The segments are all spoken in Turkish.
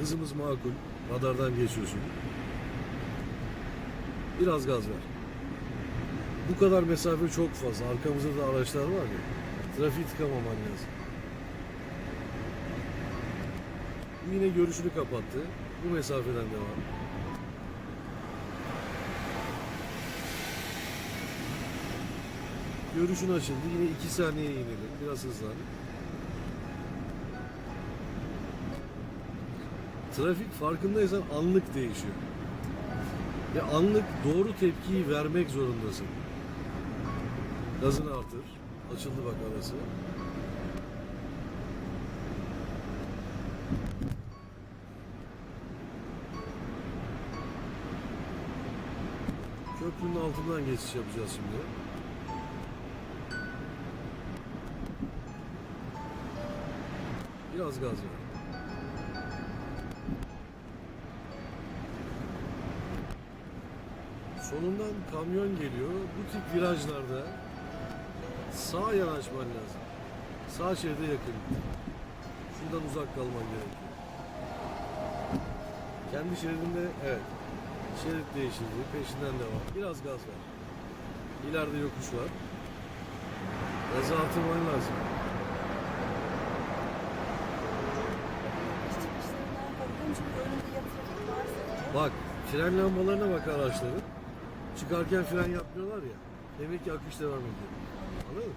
Hızımız makul. Radardan geçiyorsun. Biraz gaz ver. Bu kadar mesafe çok fazla. Arkamızda da araçlar var ya. Trafiği tıkamaman lazım. Yine görüşünü kapattı. Bu mesafeden devam. Görüşün açıldı. Yine 2 saniye inelim. Biraz hızlan. Trafik farkındaysan anlık değişiyor. Ve anlık doğru tepkiyi vermek zorundasın. Gazını artır. Açıldı bak arası. Köprünün altından geçiş yapacağız şimdi. Biraz gaz ver. Solundan kamyon geliyor. Bu tip virajlarda sağa yanaşman lazım. Sağ şeride yakın. Şuradan uzak kalman gerekiyor. Kendi şeridinde evet. Şerit değiştirdi. Peşinden devam. Biraz gaz ver. İleride yokuş var. Gazı artırman lazım. Bak fren lambalarına bak araçların. Çıkarken fren yapmıyorlar ya. Demek ki akış devam ediyor. Anladın mı?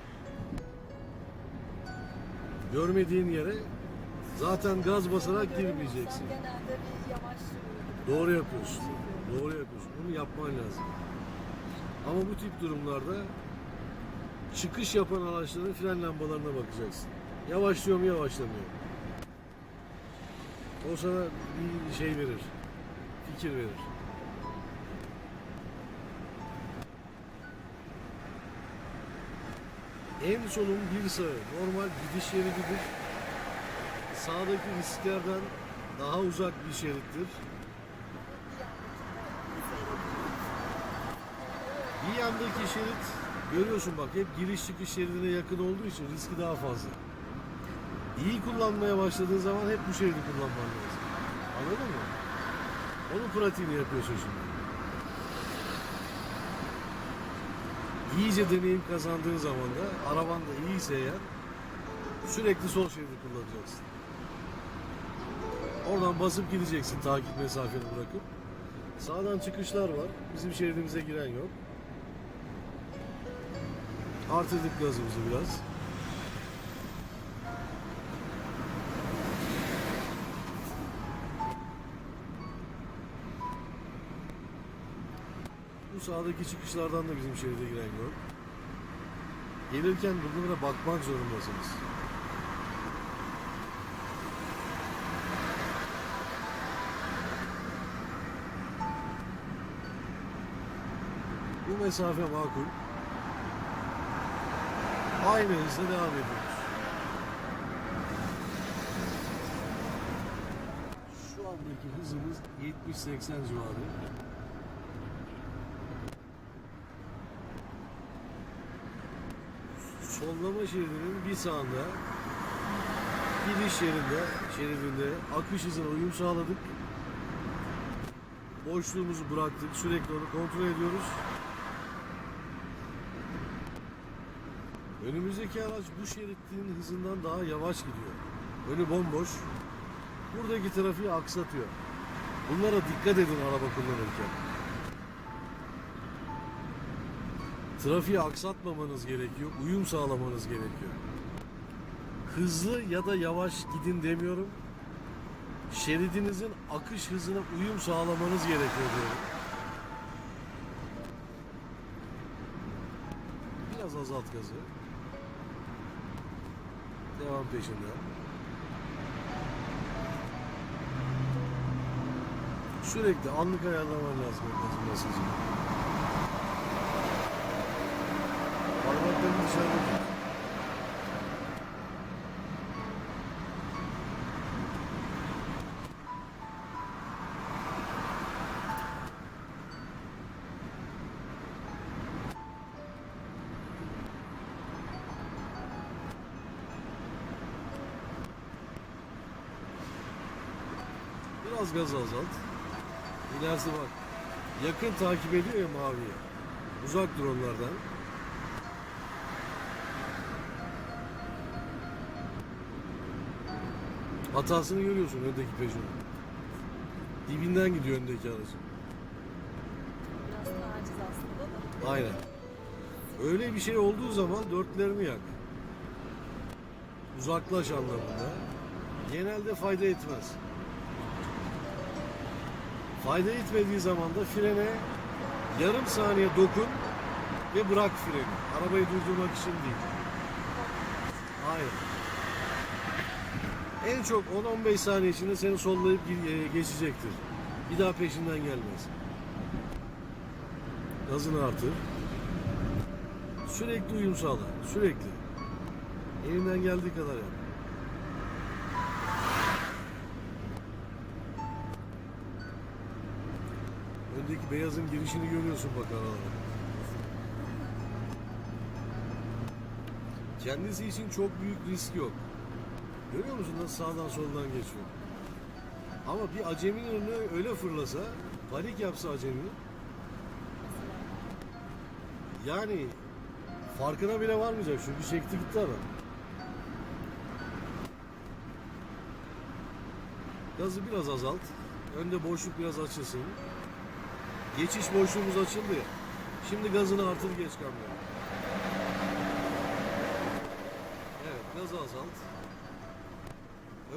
Görmediğin yere zaten gaz basarak girmeyeceksin. Ben genelde bir yavaş yürüyorum. Doğru yapıyorsun. Doğru yapıyorsun. Bunu yapman lazım. Ama bu tip durumlarda çıkış yapan araçların fren lambalarına bakacaksın. Yavaşlıyor mu yavaşlamıyor. O sana bir şey verir. Fikir verir. En sonun bir sağı. Normal gidiş yeridir. Sağdaki risklerden daha uzak bir şerittir. Bir yandaki şerit görüyorsun bak hep giriş çıkış şeridine yakın olduğu için riski daha fazla. İyi kullanmaya başladığın zaman hep bu şeridi kullanman lazım. Anladın mı? Onun pratiğini yapıyorsun şimdi. İyice deneyim kazandığın zaman da araban da iyiyse eğer sürekli sol şeridi kullanacaksın. Oradan basıp gideceksin takip mesafeni bırakıp. Sağdan çıkışlar var. Bizim şeridimize giren yok. Artırdık gazımızı biraz. Bu sağdaki çıkışlardan da bizim şeride giren yok. Gelirken bunlara bakmak zorundasınız. Bu mesafe makul. Aynı hızla devam ediyoruz. Şu andaki hızımız 70-80 civarı. Sollama şeridinin bir sağında gidiş yerinde, şeridinde akış hızına uyum sağladık. Boşluğumuzu bıraktık. Sürekli onu kontrol ediyoruz. Önümüzdeki araç bu şeridin hızından daha yavaş gidiyor. Önü bomboş. Buradaki trafiği aksatıyor. Bunlara dikkat edin araba kullanırken. Trafiği aksatmamanız gerekiyor. Uyum sağlamanız gerekiyor. Hızlı ya da yavaş gidin demiyorum. Şeridinizin akış hızına uyum sağlamanız gerekiyor diyorum. Biraz azalt gazı. Devam peşinden. Sürekli anlık ayarlaman lazım o gazın Biraz gaz azalt. İlerisi bak. Yakın takip ediyor ya maviye. Uzak dur onlardan. Hatasını görüyorsun öndeki Peugeot'un. Dibinden gidiyor öndeki aracın. Biraz taciz aslında da. Aynen. Öyle bir şey olduğu zaman dörtlerini yak. Uzaklaş anlamında. Genelde fayda etmez. Fayda etmediği zaman da frene yarım saniye dokun ve bırak freni. Arabayı durdurmak için değil. Aynen. En çok 10-15 saniye içinde seni sollayıp e, geçecektir. Bir daha peşinden gelmez. Gazını artır. Sürekli uyum sağla. Sürekli. Elinden geldiği kadar yap. Öndeki beyazın girişini görüyorsun bak aralara. Kendisi için çok büyük risk yok. Görüyor musun nasıl sağdan soldan geçiyor? Ama bir aceminin önüne öyle fırlasa, panik yapsa acemi, yani farkına bile varmayacak çünkü çekti gitti adam. Gazı biraz azalt. Önde boşluk biraz açılsın. Geçiş boşluğumuz açıldı ya. Şimdi gazını artır geç kamyon. Evet gazı azalt.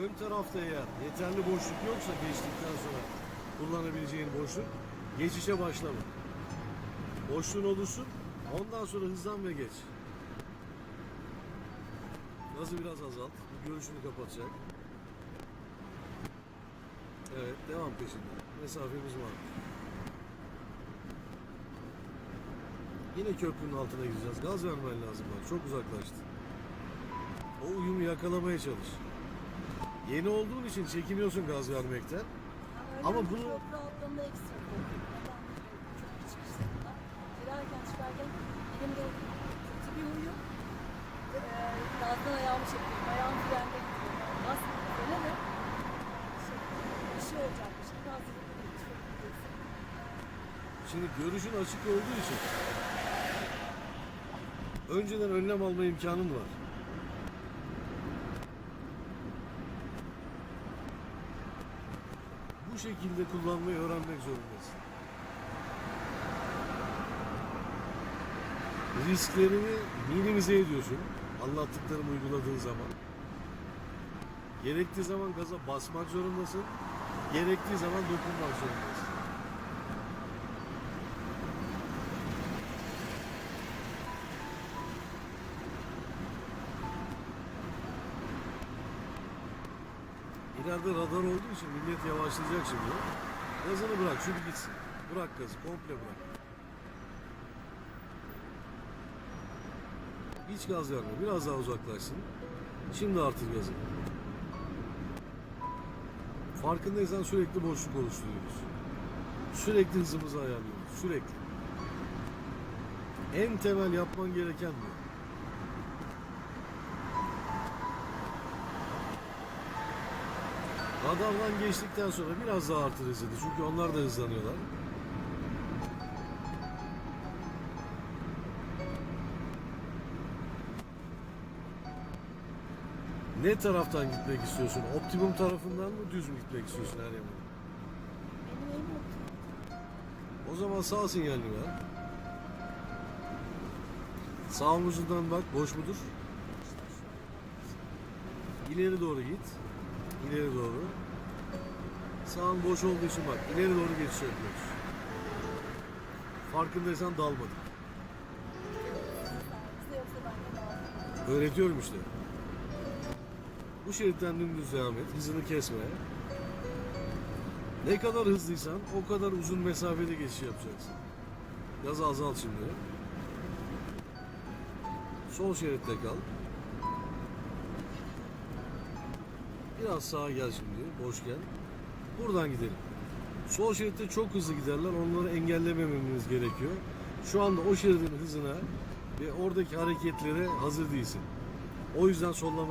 Ön tarafta eğer yeterli boşluk yoksa geçtikten sonra kullanabileceğin boşluk geçişe başlama. Boşluğun olursun ondan sonra hızlan ve geç. Gazı biraz azalt. Bu görüşünü kapatacak. Evet devam peşinde. Mesafemiz var. Yine köprünün altına gideceğiz. Gaz vermen lazım bak. Çok uzaklaştı. O uyumu yakalamaya çalış. Yeni olduğun için çekiniyorsun gaz vermekten. Ama bunu-. Köprü altlarında eksik. Girerken çıkarken elimde kötü bir huyu. Ee, gazdan ayağımı çekiyorum. Ayağım frende gidiyor. Gaz frene de şey, bir şey olacakmış. Gaz Şimdi görüşün açık olduğu için önceden önlem alma imkanın var. Bu şekilde kullanmayı öğrenmek zorundasın. Risklerini minimize ediyorsun. Anlattıklarımı uyguladığın zaman. Gerektiği zaman gaza basmak zorundasın. Gerektiği zaman dokunmak zorundasın. İleride radar olduğu için millet yavaşlayacak şimdi. Gazını bırak, şunu gitsin. Bırak gazı, komple bırak. Hiç gaz verme, biraz daha uzaklaşsın. Şimdi artır gazı. Farkındaysan sürekli boşluk oluşturuyoruz. Sürekli hızımızı ayarlıyoruz, sürekli. En temel yapman gereken bu. Radardan geçtikten sonra biraz daha artır hızını. Çünkü onlar da hızlanıyorlar. Ne taraftan gitmek istiyorsun? Optimum tarafından mı düz mü gitmek istiyorsun her yok. O zaman sağ sinyalini ver. Sağ omuzundan bak boş mudur? İleri doğru git. İleri doğru. Sağın boş olduğu için bak ileri doğru geçiş yapıyoruz. Farkındaysan lazım. Öğretiyorum işte. Bu şeritten dümdüz devam et. Hızını kesme. Ne kadar hızlıysan o kadar uzun mesafede geçiş yapacaksın. Gazı azalt şimdi. Sol şeritte kal. Biraz sağa gel şimdi. Boş gel. Buradan gidelim. Sol şeritte çok hızlı giderler. Onları engellemememiz gerekiyor. Şu anda o şeridin hızına ve oradaki hareketlere hazır değilsin. O yüzden sollama